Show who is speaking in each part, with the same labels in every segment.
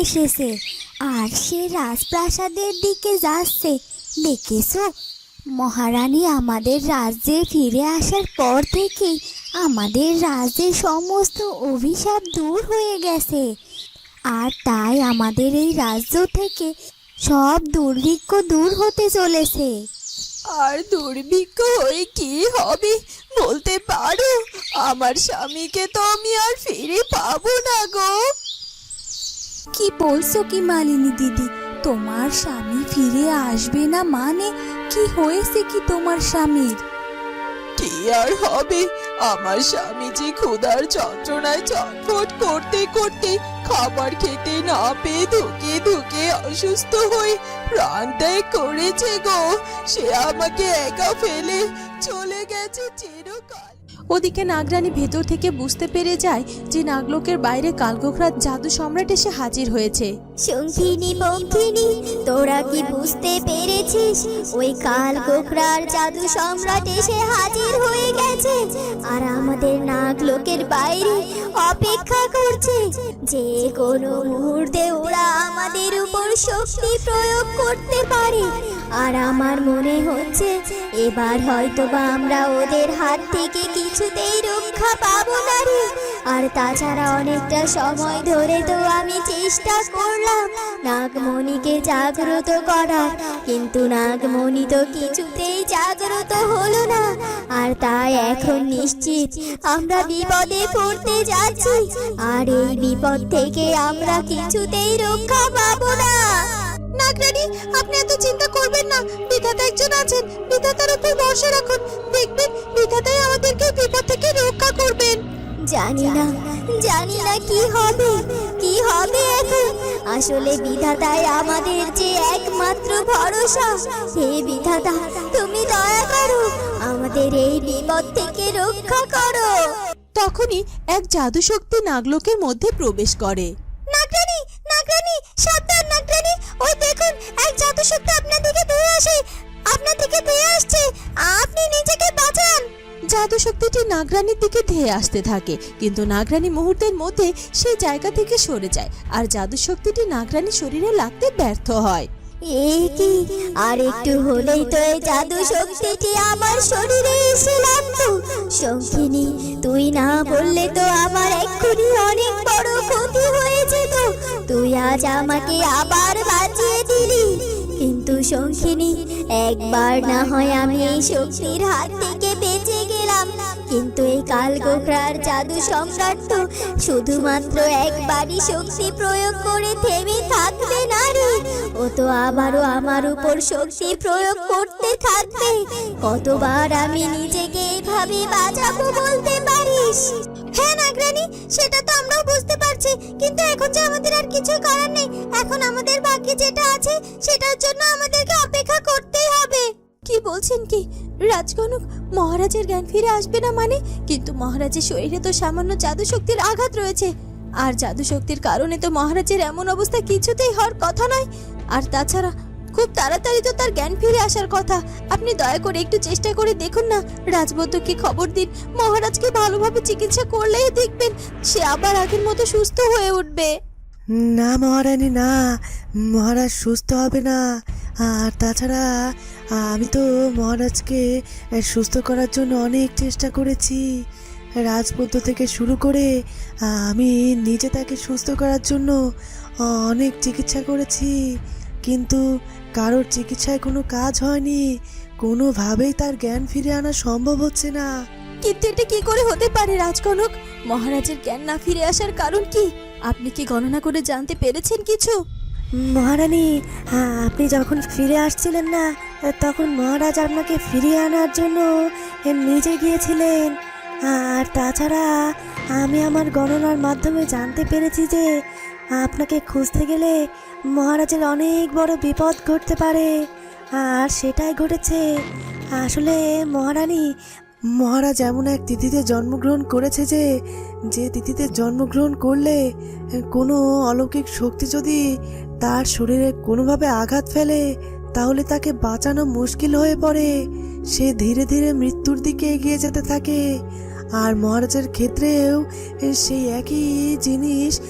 Speaker 1: এসেছে। আর সে রাজপ্রাসাদের দিকে যাচ্ছে। দেখেছ? মহারানী আমাদের রাজ্যে ফিরে আসার পর থেকেই আমাদের রাজ্যের সমস্ত অভিশাপ দূর হয়ে গেছে। আর তাই আমাদের এই রাজ্য থেকে সব দুর্ভিক্ষ দূর হতে চলেছে।
Speaker 2: আর দুর্ভিক্ষ হয়ে কি হবে? বলতে পারো, আমার স্বামীকে তো আমি আর ফিরে পাবো না গো।
Speaker 1: কি বলছো কি মালিনী দিদি? তোমার স্বামী ফিরে আসবে না মানে কি হয়েছে কি তোমার স্বামীর?
Speaker 2: কি আর হবে? আমার ক্ষুধার যন্ত্রণায় চটফট করতে করতে খাবার খেতে না পেয়ে ধুকে ধুকে অসুস্থ হয়ে প্রাণ ত্যাগ করেছে গো। সে আমাকে একা ফেলে চলে গেছে চিরকাল।
Speaker 3: ওদিকে নাগরানী ভেতর থেকে বুঝতে পেরে যায় যে নাগলোকের বাইরে কালগোখরাত জাদু সম্রাট এসে হাজির হয়েছে।
Speaker 1: শঙ্খিনী বঙ্কিনী তোরা কি বুঝতে পেরেছিস? ওই কাল গোখরার জাদু সম্রাট এসে হাজির হয়ে গেছে। আর আমাদের নাগলোকের বাইরে অপেক্ষা করছে। যে কোনো মুহূর্তে ওরা আমাদের উপর শক্তি প্রয়োগ করতে পারে। আর আমার মনে হচ্ছে এবার হয়তো বা আমরা ওদের হাত থেকে কিছুতেই রক্ষা পাবো না রে। আর তাছাড়া অনেকটা সময় ধরে তো আমি চেষ্টা করলাম নাগমণিকে জাগ্রত করার, কিন্তু নাগমণি তো কিছুতেই জাগ্রত হলো না। আর তাই এখন নিশ্চিত আমরা বিপদে পড়তে যাচ্ছি, আর এই বিপদ থেকে আমরা কিছুতেই রক্ষা পাবো না।
Speaker 3: নাগরানী আপনি এত চিন্তা করবেন না। বিধাতা একজন আছেন। বিধাতার উপর ভরসা রাখুন। দেখবেন বিধাতাই আমাদেরকে বিপদ থেকে রক্ষা করবেন।
Speaker 1: জানি না জানি না কি হবে কি হবে এখন। আসলে বিধাতাই আমাদের যে একমাত্র ভরসা। হে বিধাতা তুমি দয়া করো আমাদের এই বিপদ থেকে রক্ষা করো।
Speaker 3: তখনই এক জাদু শক্তি নাগলোকের মধ্যে প্রবেশ করে
Speaker 1: নাগরানি নাগরানি সাবধান নাগরানি ওই দেখুন এক জাদু শক্তি আপনার দিকে ধেয়ে আসে। আপনার দিকে ধেয়ে আসছে। আপনি নিজেকে বাঁচান।
Speaker 3: জাদু শক্তিটি নাগরানির দিকে ধেয়ে আসতে থাকে কিন্তু নাগরানী মুহূর্তের মধ্যে সেই জায়গা থেকে সরে যায় আর জাদু শক্তিটি নাগরানীর শরীরে লাগতে ব্যর্থ হয়।
Speaker 1: এই কি? আর একটু হলেই তো এই জাদু শক্তিটি আমার শরীরে এসে লাগতো। শঙ্খিনী তুই না বললে তো আমার এক্ষুনি অনেক বড় ক্ষতি হয়ে যেত। আজ আমাকে আবার বাঁচিয়ে দিলি। কিন্তু শৌখিনী একবার না হয় আমি এই শক্তির হাত থেকে বেঁচে গেলাম কিন্তু এই কাল গোখরার জাদু সম্রাট তো শুধুমাত্র একবারই শক্তি প্রয়োগ করে থেমে থাকবে না রে। ও তো আবারও আমার উপর শক্তি প্রয়োগ করতে থাকবে। কতবার আমি নিজেকে এভাবে বাঁচাবো বলতে পারিস? হ্যাঁ নাগরানি, সেটা তো আমরাও বুঝতে পারছি। কিন্তু এখন যে আমাদের আর কিছু করার নেই, এখন আমাদের বাকি যেটা আছে, সেটার জন্য আমাদেরকে অপেক্ষা করতে
Speaker 3: কি বলছেন কি? রাজকনক, মহারাজের জ্ঞান ফিরে আসবে না মানে? কিন্তু মহারাজের শরীরে তো সামান্য জাদু শক্তির আঘাত রয়েছে। আর জাদু শক্তির কারণে তো মহারাজের এমন অবস্থা কিছুতেই হওয়ার কথা নয়। আর তাছাড়া, খুব তাড়াতাড়ি তো তার জ্ঞান ফিরে আসার কথা। আপনি দয়া করে একটু চেষ্টা করে দেখুন না। রাজবদ্ধকে খবর দিন। মহারাজকে ভালোভাবে চিকিৎসা করলেই দেখবেন, সে আবার আগের মতো সুস্থ হয়ে উঠবে।
Speaker 4: না মহারানী, না। মহারাজ সুস্থ হবে না। আর তাছাড়া, আমি তো মহারাজকে সুস্থ করার জন্য অনেক চেষ্টা করেছি। রাজপুত্র থেকে শুরু করে, আমি নিজে তাকে সুস্থ করার জন্য অনেক চিকিৎসা করেছি। কিন্তু কারোর চিকিৎসায় কোনো কাজ হয়নি। কোনোভাবেই তার জ্ঞান ফিরে আনা সম্ভব হচ্ছে না।
Speaker 3: কিন্তু এটা কি করে হতে পারে, রাজকনক? মহারাজের জ্ঞান না ফিরে আসার কারণ কি? আপনি কি গণনা করে জানতে পেরেছেন কিছু?
Speaker 4: মহারানী আপনি যখন ফিরে আসছিলেন না, তখন মহারাজ আপনাকে ফিরিয়ে আনার জন্য নিজে গিয়েছিলেন। আর তাছাড়া আমি আমার গণনার মাধ্যমে জানতে পেরেছি যে আপনাকে খুঁজতে গেলে মহারাজের অনেক বড় বিপদ ঘটতে পারে। আর সেটাই ঘটেছে। আসলে মহারানী মহারাজ এমন এক তিথিতে জন্মগ্রহণ করেছে যে যে তিথিতে জন্মগ্রহণ করলে কোনো অলৌকিক শক্তি যদি তার শরীরে কোনোভাবে আঘাত ফেলে, তাহলে তাকে বাঁচানো মুশকিল হয়ে পড়ে। সে ধীরে ধীরে মৃত্যুর দিকে এগিয়ে যেতে থাকে। আর মহারাজের ক্ষেত্রেও সেই একই জিনিস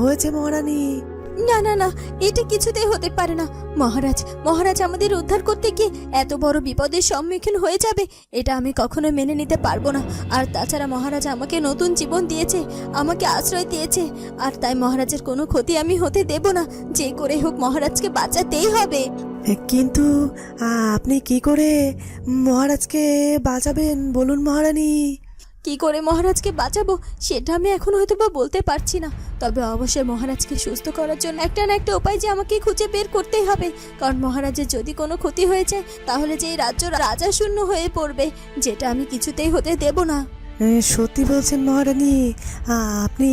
Speaker 4: হয়েছে মহারানী।
Speaker 3: না না না, এটা কিছুতেই হতে পারে না। মহারাজ মহারাজ আমাদের উদ্ধার করতে গিয়ে এত বড় বিপদের সম্মুখীন হয়ে যাবে, এটা আমি কখনো মেনে নিতে পারব না। আর তাছাড়া মহারাজ আমাকে নতুন জীবন দিয়েছে, আমাকে আশ্রয় দিয়েছে, আর তাই মহারাজের কোনো ক্ষতি আমি হতে দেব না। যে করে হোক মহারাজকে বাঁচাতেই হবে।
Speaker 4: কিন্তু আপনি কি করে মহারাজকে বাঁচাবেন বলুন মহারানী?
Speaker 3: কি করে মহারাজকে বাঁচাবো সেটা আমি এখন হয়তো বা বলতে পারছি না। তবে অবশ্যই মহারাজকে সুস্থ করার জন্য একটা না একটা উপায় যে আমাকে খুঁজে বের করতেই হবে। কারণ মহারাজের যদি কোনো ক্ষতি হয়ে যায়, তাহলে যে রাজ্য রাজা শূন্য হয়ে পড়বে, যেটা আমি কিছুতেই হতে দেব না।
Speaker 4: সত্যি বলছেন মহারানী। আপনি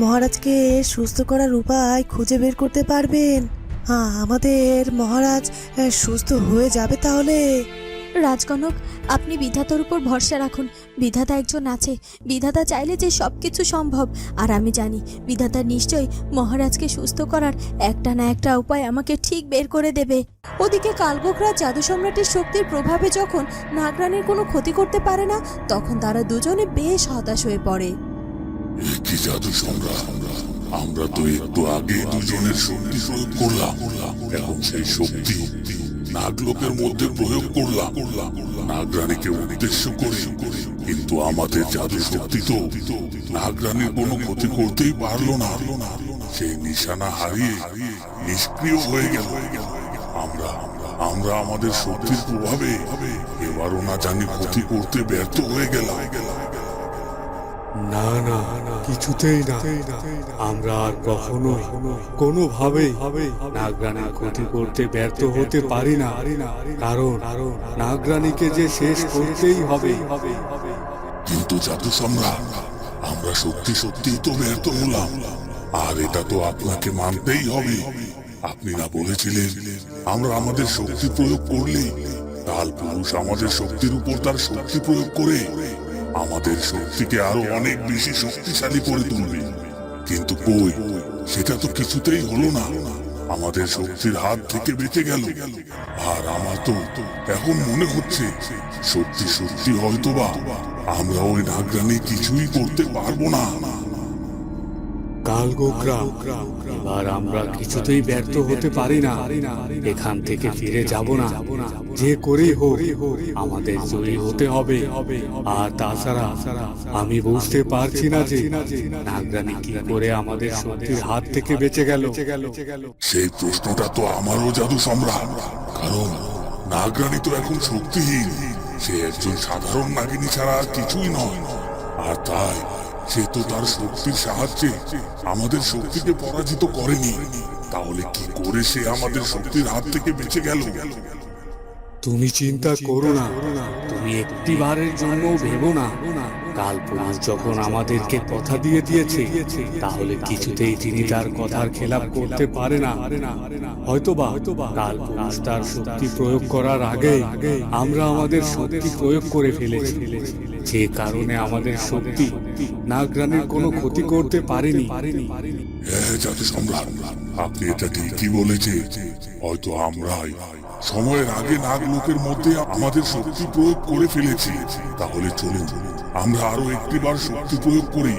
Speaker 4: মহারাজকে সুস্থ করার উপায় খুঁজে বের করতে পারবেন। আমাদের মহারাজ সুস্থ হয়ে যাবে তাহলে।
Speaker 3: রাজকনক, আপনি বিধাতার উপর ভরসা রাখুন। বিধাতা একজন আছে। বিধাতা চাইলে যে সব কিছু সম্ভব। আর আমি জানি, বিধাতা নিশ্চয়ই মহারাজকে সুস্থ করার একটা না একটা উপায় আমাকে ঠিক বের করে দেবে। ওদিকে কালগোকরা জাদু সম্রাটের শক্তির প্রভাবে যখন নাগরানের কোনো ক্ষতি করতে পারে না, তখন তারা দুজনে বেশ হতাশ হয়ে পড়ে।
Speaker 5: জাদু আমরা তো একটু আগে দুজনের শক্তি করলাম। এবং সেই শক্তি নাগলোকের মধ্যে প্রয়োগ করলাম। নাগরানীকে উদ্দেশ্য করে। কিন্তু আমাদের জাদু শক্তি তো নাগরানীর কোনো ক্ষতি করতেই পারল না। সেই নিশানা হারিয়ে নিষ্ক্রিয় হয়ে গেল। আমরা আমরা আমাদের শক্তির প্রভাবে এবারও না জানি ক্ষতি করতে ব্যর্থ হয়ে গেলাম।
Speaker 6: না না, কিছুতেই না। আমরা আর কখনো কোনোভাবেই ক্ষতি করতে ব্যর্থ হতে পারি না। কারণ নাগরানীকে যে শেষ করতেই হবে।
Speaker 5: কিন্তু সম্রাট, আমরা সত্যি সত্যি তো ব্যর্থ হলাম। আর এটা তো আপনাকে মানতেই হবে। আপনি না বলেছিলেন, আমরা আমাদের শক্তি প্রয়োগ করলে কাল পুরুষ আমাদের শক্তির উপর তার শক্তি প্রয়োগ করে আমাদের শক্তিকে আরও অনেক বেশি শক্তিশালী করে তুলবে। কিন্তু কই? সেটা তো কিছুতেই হলো না। আমাদের শক্তির হাত থেকে বেঁচে গেল। আর আমার তো এখন মনে হচ্ছে, সত্যি সত্যি হয়তো হয়তোবা আমরা ওই নাগরানি কিছুই করতে পারব না।
Speaker 6: কাল গোকরা এবার আমরা কিছুতেই ব্যর্থ হতে পারি না। এখান থেকে ফিরে যাব না। যে করেই হোক, আমাদের জয়ী হতে হবে। আর তাছাড়া আমি বুঝতে পারছি না যে নাগরানী কি করে আমাদের শক্তির হাত থেকে বেঁচে গেল।
Speaker 5: সেই প্রশ্নটা তো আমারও জাদু সম্রাট। কারণ নাগরানী তো এখন শক্তিহীন। সে একজন সাধারণ নাগিনী ছাড়া আর কিছুই নয়। আর তাই সে তো তার শক্তির সাহায্যে আমাদের শক্তিকে পরাজিত করেনি। তাহলে কি করে সে আমাদের শক্তির হাত থেকে বেঁচে গেল?
Speaker 6: তুমি চিন্তা করো না। তুমি একটিবারের জন্য ভেবো না। কাল পুরুষ যখন আমাদেরকে কথা দিয়ে দিয়েছে, তাহলে কিছুতেই তিনি তার কথার খেলাপ করতে পারে না। হয়তোবা কাল পুরুষ তার শক্তি প্রয়োগ করার আগে আমরা আমাদের শক্তি প্রয়োগ করে ফেলেছি। যে কারণে আমাদের শক্তি নাগরানের কোনো ক্ষতি করতে পারেনি।
Speaker 5: হ্যাঁ জাদু সম্রাট আপনি এটা ঠিকই বলেছে হয়তো আমরাই সময়ের আগে নাগ লোকের মধ্যে আমাদের শক্তি প্রয়োগ করে ফেলেছি। তাহলে চলুন, আমরা আরও একটিবার শক্তি প্রয়োগ করি।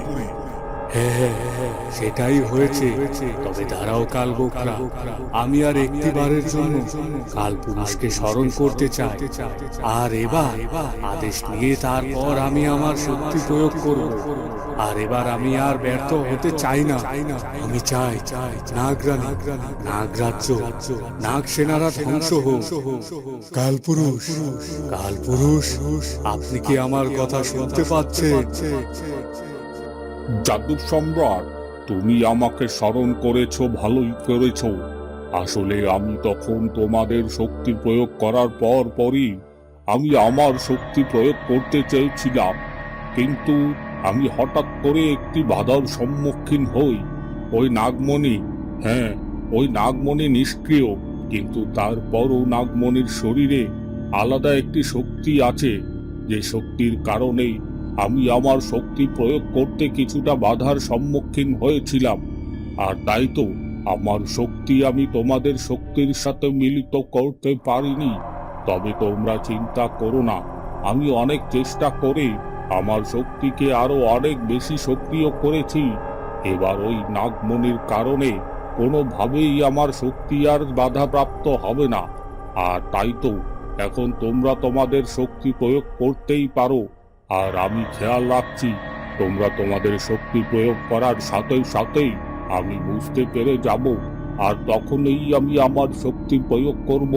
Speaker 6: হ্যাঁ হ্যাঁ, সেটাই হয়েছে। তবে দাঁড়াও কাল বোকরা। আমি আর একটিবারের জন্য কাল পুরুষকে স্মরণ করতে চাই। আর এবার আদেশ নিয়ে তারপর আমি আমার শক্তি প্রয়োগ করব। আর এবার আমি আর ব্যর্থ হতে চাই না। আমি চাই নাগরানী নাগরাজ্য নাগ সেনারা ধ্বংস হোক। কালপুরুষ কালপুরুষ আপনি কি আমার কথা শুনতে পাচ্ছেন?
Speaker 7: জাদু সম্রাট, তুমি আমাকে স্মরণ করেছ, ভালোই করেছ। আসলে আমি তখন তোমাদের শক্তি প্রয়োগ করার পর পরই আমি আমার শক্তি প্রয়োগ করতে চেয়েছিলাম। কিন্তু আমি হঠাৎ করে একটি বাধার সম্মুখীন হই। ওই নাগমণি হ্যাঁ ওই নাগমণি নিষ্ক্রিয়। কিন্তু তারপরও নাগমণির শরীরে আলাদা একটি শক্তি আছে। যে শক্তির কারণেই আমি আমার শক্তি প্রয়োগ করতে কিছুটা বাধার সম্মুখীন হয়েছিলাম। আর তাই তো আমার শক্তি আমি তোমাদের শক্তির সাথে মিলিত করতে পারিনি। তবে তোমরা চিন্তা করো না, আমি অনেক চেষ্টা করে আমার শক্তিকে আরও অনেক বেশি সক্রিয় করেছি। এবার ওই নাগমণির কারণে কোনোভাবেই আমার শক্তি আর বাধাপ্রাপ্ত হবে না। আর তাই তো এখন তোমরা তোমাদের শক্তি প্রয়োগ করতেই পারো। আর আমি খেয়াল রাখছি, তোমরা তোমাদের শক্তি প্রয়োগ করার সাথে সাথেই আমি বুঝতে পেরে যাব। আর তখনই আমি আমার শক্তি প্রয়োগ করব।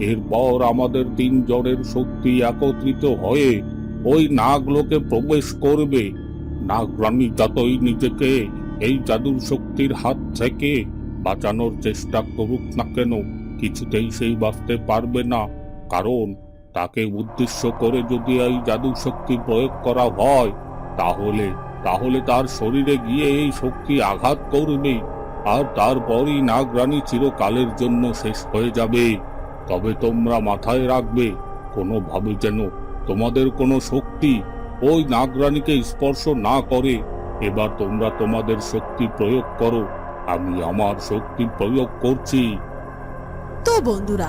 Speaker 7: এরপর আমাদের তিনজনের শক্তি একত্রিত হয়ে ওই নাগলোকে প্রবেশ করবে। নাগরানী যতই নিজেকে এই জাদুর শক্তির হাত থেকে বাঁচানোর চেষ্টা করুক না কেন, কিছুতেই সেই বাঁচতে পারবে না। কারণ তাকে উদ্দেশ্য করে যদি এই জাদু শক্তি প্রয়োগ করা হয়, তাহলে তাহলে তার শরীরে গিয়ে এই শক্তি আঘাত করবে আর তারপরই নাগরানী চিরকালের জন্য শেষ হয়ে যাবে। তবে তোমরা মাথায় রাখবে, কোনোভাবে যেন তোমাদের কোনো শক্তি ওই নাগরানীকে স্পর্শ না করে, এবার তোমরা তোমাদের শক্তি প্রয়োগ করো, আমি আমার শক্তি প্রয়োগ করছি।
Speaker 3: তো বন্ধুরা